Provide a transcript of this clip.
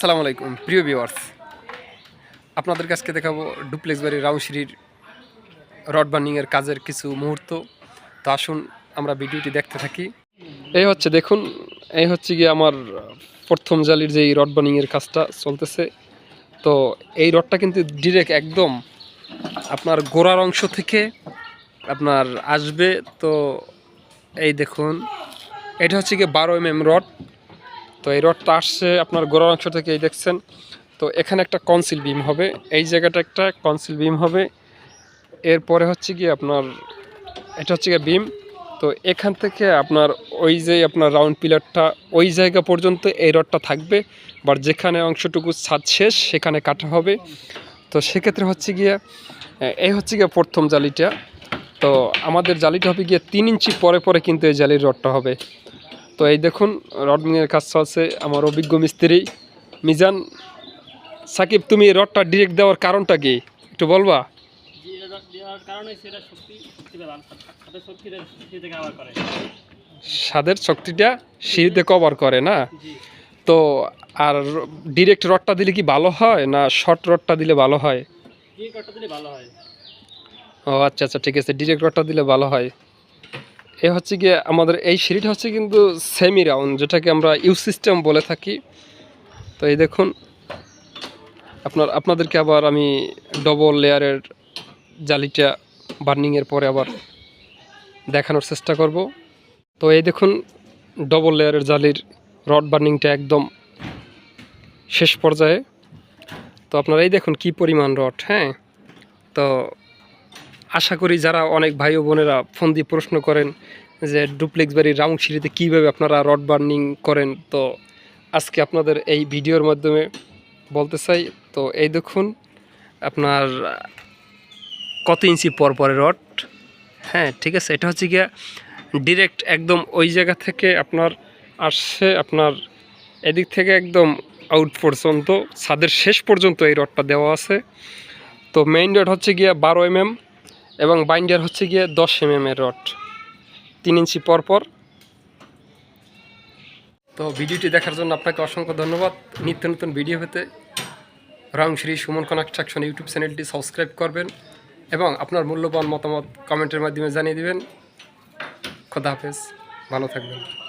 আসসালামু আলাইকুম, প্রিয় ভিউয়ার্স আপনাদের কাছকে দেখাবো ডুপ্লেক্স বাড়ির রাউশিরির রড বার্নিংয়ের কাজের কিছু মুহূর্ত। তো আসুন, আমরা ভিডিওটি দেখতে থাকি। এই হচ্ছে, দেখুন, এই হচ্ছে গিয়ে আমার প্রথম জালির যে রড বার্নিংয়ের কাজটা চলতেছে। তো এই রডটা কিন্তু ডিরেক্ট একদম আপনার গোড়ার অংশ থেকে আপনার আসবে। তো এই দেখুন, এটা হচ্ছে গিয়ে বারো এম এম রড তো এই রডটা আসছে আপনার গোড়ার অংশ থেকে, এই দেখছেন। তো এখানে একটা কনসিল বিম হবে, এই জায়গাটা একটা কনসিল বিম হবে। এরপরে হচ্ছে কি আপনার, এটা হচ্ছে গিয়ে বিম। তো এখান থেকে আপনার ওই যে আপনার রাউন্ড পিলারটা, ওই জায়গা পর্যন্ত এই রডটা থাকবে। বাট যেখানে অংশটুকু ছাদ শেষ, সেখানে কাটা হবে। তো সেক্ষেত্রে হচ্ছে গিয়ে এই হচ্ছে গিয়ে প্রথম জালিটা। তো আমাদের জালিটা হবে গিয়ে তিন ইঞ্চি পরে পরে কিন্তু এই জালির রডটা হবে। তো এই দেখুন রডমিংয়ের কাজ চলছে আমার অভিজ্ঞ মিস্ত্রি। মিজান সাকিব তুমি রডটা ডিরেক্ট দেওয়ার কারণটা কি? একটু বলবা? স্বাদের শক্তিটা সিঁড়িতে কভার করে না? তো আর ডিরেক্ট রডটা দিলে কি ভালো হয় না শর্ট রডটা দিলে ভালো হয়? ও আচ্ছা আচ্ছা ঠিক আছে ডিরেক্ট রডটা দিলে ভালো হয়। এ হচ্ছে গিয়ে আমাদের এই সিঁড়িটা হচ্ছে কিন্তু সেমি রাউন্ড যেটাকে আমরা ইউ সিস্টেম বলে থাকি। তো এই দেখুন, আপনার, আপনাদেরকে আবার আমি ডবল লেয়ারের জালিটা বার্নিংয়ের পরে আবার দেখানোর চেষ্টা করব। তো এই দেখুন ডবল লেয়ারের জালির রড বার্নিংটা একদম শেষ পর্যায়ে। তো আপনারা এই দেখুন কি পরিমাণ রড হ্যাঁ? তো আশা করি যারা অনেক ভাই বোনেরা ফোন দিয়ে প্রশ্ন করেন যে ডুপ্লেক্স বাড়ির রাউন্ড সিঁড়িতে কীভাবে আপনারা রড বার্নিং করেন, তো আজকে আপনাদের এই ভিডিওর মাধ্যমে বলতে চাই, তো এই দেখুন, আপনার কত ইঞ্চি পর পরে রড। হ্যাঁ ঠিক আছে, এটা হচ্ছে গিয়া ডিরেক্ট একদম ওই জায়গা থেকে আপনার আসছে, আপনার এদিক থেকে একদম আউট পর্যন্ত, ছাদের শেষ পর্যন্ত এই রডটা দেওয়া আছে। তো মেইন রড হচ্ছে গিয়া বারো এম এবং বাইন্ডার হচ্ছে গিয়ে দশ এম এর রড তিন ইঞ্চি পরপর। পর তো ভিডিওটি দেখার জন্য আপনাকে অসংখ্য ধন্যবাদ। নিত্য নতুন ভিডিও পেতে রংশ্রী সুমন কনস্ট্রাকশন ইউটিউব চ্যানেলটি সাবস্ক্রাইব করবেন এবং আপনার মূল্যবান মতামত কমেন্টের মাধ্যমে জানিয়ে দেবেন। খোদা হাফেজ। ভালো থাকবেন।